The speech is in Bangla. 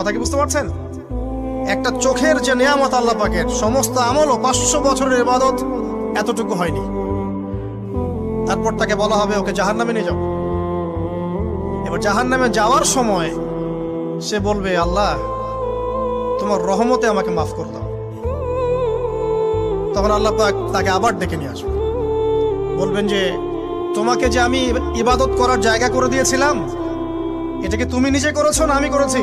কথা কি বুঝতে পারছেন? একটা চোখের যে নেয়ামত আল্লাহ পাকের, সমস্ত আমল ও পাঁচশো বছরের ইবাদত এতটুকু হয়নি। তারপর তাকে বলা হবে, ওকে জাহান নামে নিয়ে যাও। এবার জাহান নামে যাওয়ার সময় সে বলবে, আল্লাহ, তোমার রহমতে আমাকে মাফ করে দাও। তখন আল্লাহ পাক তাকে আবার ডেকে নিয়ে আসবে। বলবেন যে, তোমাকে যে আমি ইবাদত করার জায়গা করে দিয়েছিলাম, এটা কি তুমি নিজে করেছ না আমি করেছি?